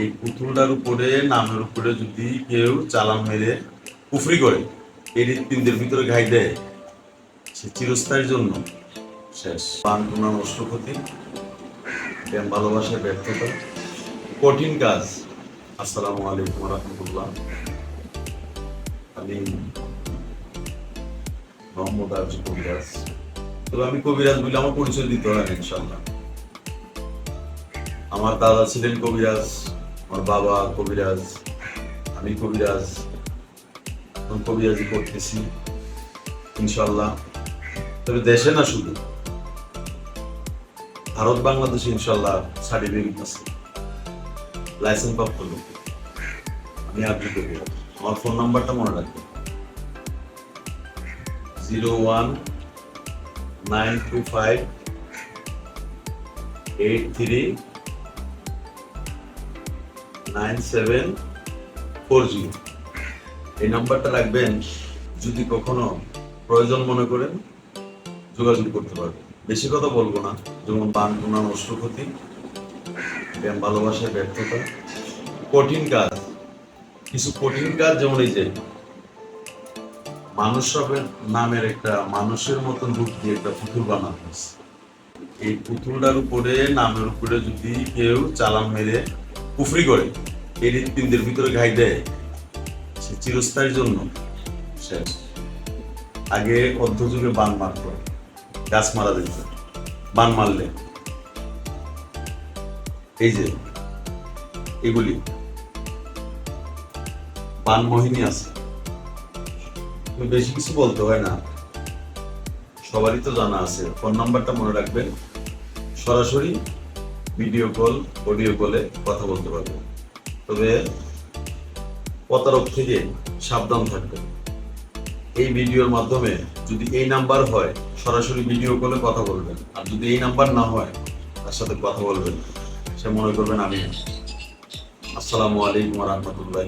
এই পুতুলটার উপরে, নামের উপরে যদি কেউ চালান মেরে কুফরি করে, এই হৃৎপিণ্ডের ভিতরে ঘাই দেয়, সে চিরস্থায়ীর জন্য শেষ। পান্টনা নষ্ট ক্ষতি প্রেম ভালোবাসায় ব্যর্থতা, কঠিন কাজ। আসসালামু আলাইকুম রহমতুল্লাহ। আমি মোহাম্মদ আরজু কবিরাজ তবে আমি কবিরাজ বলে আমার পরিচয় দিতে হয় ইনশাল্লাহ আমার দাদা ছিলেন কবিরাজ। আমার বাবা কবিরাজ, আমি কবিরাজ, এখন কবিরাজি করতেছি ইনশাল্লাহ তবে দেশে না শুধু, ভারত, বাংলাদেশে ইনশাল্লাহ সার্টিফিকেট আছে। লাইসেন্স প্রাপ্ত লোক আমি আপনি কবিরাজ আমার ফোন নাম্বারটা মনে রাখবেন। Zero one nine two five eight three nine এই নাম্বারটা রাখবেন যদি কখনো প্রয়োজন মনে করেন, যোগাযোগ করতে পারবেন। বেশি কথা বলব না, যেমন বান অষ্টক্ষতি প্রেম ভালোবাসায় ব্যর্থতা। কঠিন কাজ, কিছু কঠিন কাজ যেমন এই যে, মানুষ নামের একটা মানুষের মতন রূপ দিয়ে একটা পুতুল বানানো হয়েছে। এই পুতুলটার উপরে, নামের উপরে যদি কেউ চালান মেরে কুফরি করে, এই হৃৎপিণ্ডের ভিতরে ঘাই দেয়। সে চিরস্থায়ীর জন্য শেষ আগে অর্ধযুগে বান মারত গাছ মারা দিত বান মারলে। এই যে, এগুলি বান মোহিনী আছে। বেশি কিছু বলতে হয় না। সবারই তো জানা আছে। ফোন নাম্বারটা মনে রাখবেন। সরাসরি ভিডিও কল, অডিও কলে কথা বলতে পারবেন তবে প্রতারক থেকে সাবধান থাকবেন। এই ভিডিওর মাধ্যমে যদি এই নাম্বার হয়, সরাসরি ভিডিও কলে কথা বলবেন। আর যদি এই নাম্বার না হয়, তার সাথে কথা বলবেন। সে মনে করবেন আমি আসসালামু আলাইকুম রহমতুল্লাহ